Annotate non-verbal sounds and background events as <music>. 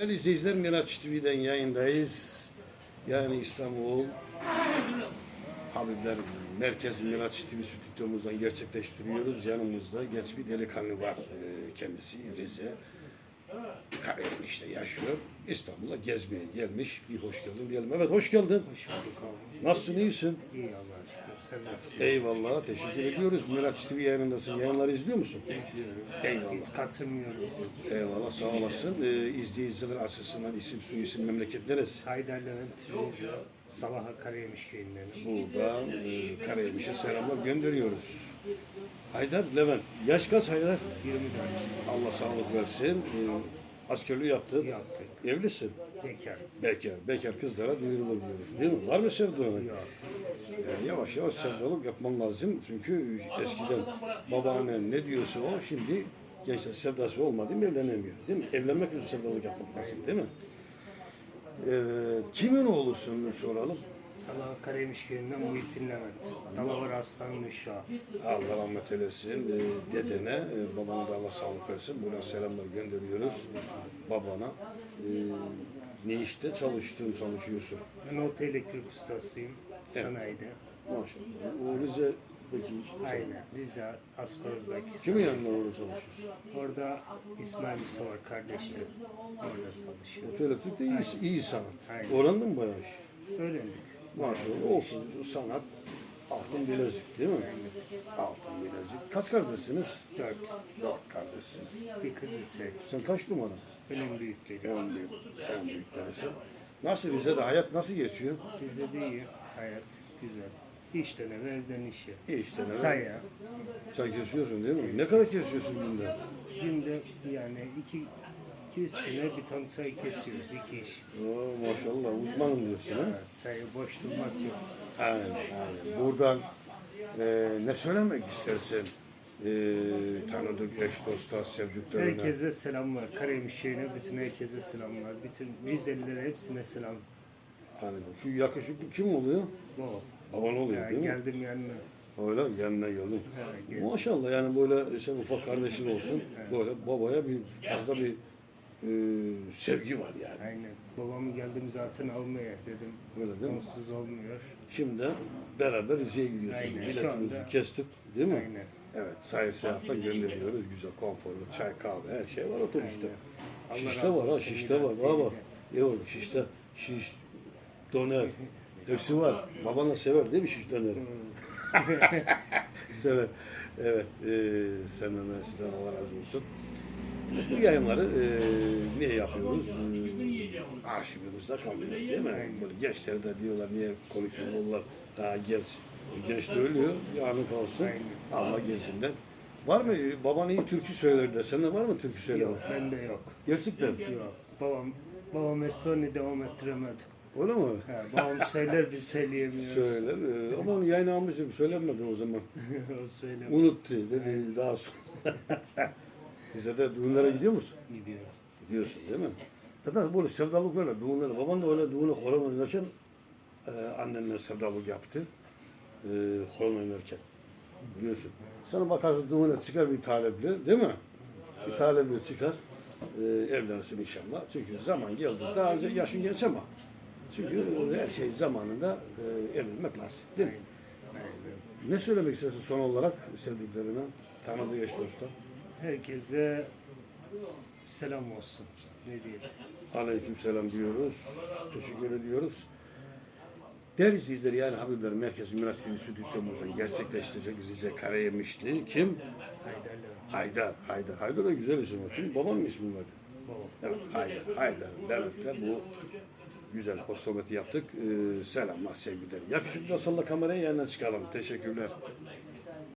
Değerli izleyiciler Miraç TV'den yayındayız. Yani İstanbul Habibler Merkez Miraç TV stüdyomuzdan gerçekleştiriyoruz. Yanımızda genç bir delikanlı var. Ee, Kendisi Rize. Karayel işte yaşıyor. İstanbul'a gezmeye gelmiş. Bir hoş geldin diyelim. Evet hoş geldin. Hoş bulduk abi. Nasılsın iyisin? İyi Allah'a şükür. Sen nasılsın? Eyvallah teşekkür ediyoruz. Miraç TV yayınındasın. Yayınları izliyor musun? İzliyorum. Eyvallah. Hiç kaçırmıyorum. Eyvallah sağ olasın. Ee, izleyiciler açısından isim, su isim, memleket neresi? Haydar Levent Rize, Sabaha Karayemiş köyünden. Burada e, Karayemiş'e selamlar gönderiyoruz. Haydar, Levent. Yaş kaç Haydar? 24 Allah sağlık versin. E, askerliği yaptın. yaptık. Evlisin. Bekar. Bekar. Bekar kızlara duyurulur diyoruz. Değil mi? Var mı sevdiğin? Yok. Yani yavaş yavaş sevdalık yapman lazım. Çünkü eskiden babaannen ne diyorsa o şimdi gençler sevdası olmadı mı evlenemiyor. Değil mi? Evlenmek için sevdalık yapmak lazım. Değil mi? Evet. Kimin oğlusun soralım. Sabaha Karayemiş köyünden Muhittin Levent. Dalavar Aslan Uşağı. Allah rahmet eylesin. Ee, dedene, e, babana da Allah sağlık versin. Buradan selamlar gönderiyoruz babana. Ee, ne işte çalıştın, çalışıyorsun? Ben oto elektrik ustasıyım. Sanayide. Maşallah. O Rize'deki işte. Aynen. Rize Askoruz'daki. Kimin yanında orada çalışıyorsun? Orada İsmail Usta var kardeşleri. Orada çalışıyor. Otoelektrik de iyi, iyi sanat. Aynen. Öğrendin mi bayağı iş? Öğrendik. Maşallah olsun. Sanat, altın bilezik değil mi? Altın bilezik. Kaç kardeşsiniz? Dört. Dört kardeşsiniz. Bir kız üç erkek. Sen kaç numara? Benim büyüklerim. En büyük, en büyüklerisin. Nasıl Rize'de hayat nasıl geçiyor? Bizde de iyi. Hayat güzel. İşten eve, evden işe. İyi işte. ne var? Saya. Sen kesiyorsun değil mi? Ne kadar kesiyorsun günde? Günde yani iki, iki üç güne bir ton sayı kesiyoruz. iki iş. Oo, maşallah uzmanım diyorsun ha? Sayı boş durmak yok. Aynen, aynen. Buradan e, ne söylemek istersin? E, tanıdık eş dostlar, sevdiklerine. Herkese selamlar. Karemiş şehrine bütün herkese selamlar. Bütün Rizelilere hepsine selam. Hani şu yakışıklı kim oluyor? O. Baban oluyor Ya, değil mi? geldim yanına. Öyle yanına geldin. Evet. Maşallah yani böyle sen ufak kardeşin olsun. Böyle babaya bir fazla bir e, sevgi var yani. Aynen. Babamı geldim zaten almaya dedim. Öyle değil mi? Onsuz olmuyor. Şimdi beraber Rize'ye gidiyorsunuz. Aynen, şu anda- kestik değil mi? Aynen. Evet, sayı seyahatle gönderiyoruz. Güzel, konforlu, çay, kahve, her şey var otobüste. Allah Şişte razı var ha, olsun, şişte var. biraz bak. değil Yok, şişte, şiş, döner. <laughs> Hepsi var. Baban da sever değil mi şiş döneri? <laughs> sever. Evet, e, senden de sizden Allah razı olsun. Bu yayınları e, niye yapıyoruz? E, arşivimizde kalıyor değil mi? Böyle gençler de diyorlar niye konuşuyorlar daha genç. Genç de ölüyor, yarın kalsın. Allah gelsinden. Var mı? e, Baban iyi türkü söyler de. Sende var mı türkü söyleme? Yok bende yok. Gerçekten. Yok. Babam babam Estoni devam ettiremedi. Öyle mi? Ha, babam söyler biz söyleyemiyoruz. Söyler. E, ama onu yayına almışım. Söylemedi o zaman. <laughs> o söylemiyor. Unuttu dedi daha sonra. <laughs> Bize de düğünlere gidiyor musun? Gidiyor. Gidiyorsun değil mi? Zaten böyle sevdalık böyle düğünlere. Baban da öyle düğüne horon oynarken e, annenle sevdalık yaptı. E, horon oynarken. Biliyorsun. Sana bakarsın düğüne çıkar bir talebli değil mi? Bir talebli çıkar. E, evlenirsin inşallah. Çünkü zaman geldi. Daha yaşın genç ama. Çünkü her şey zamanında e, evlenmek lazım. Değil mi? Ne söylemek istersin son olarak sevdiklerine, tanıdığı eş dosta? Herkese selam olsun. Ne diyeyim? Aleyküm selam diyoruz. Teşekkür ediyoruz. Değerli izleyiciler yani Habibler Merkezi Miras TV stüdyomuzdan gerçekleştirecek Rize Karayemişli. Kim? Haydar. Haydar. Haydar. Haydar da güzel isim. var. Kim? Babanın ismi var. Babam. Evet Haydar. Haydar. Levent'le bu güzel hoş sohbeti yaptık. Ee, selamlar, sevgiler. Yakışıklı salla kamerayı yanına çıkalım. Teşekkürler.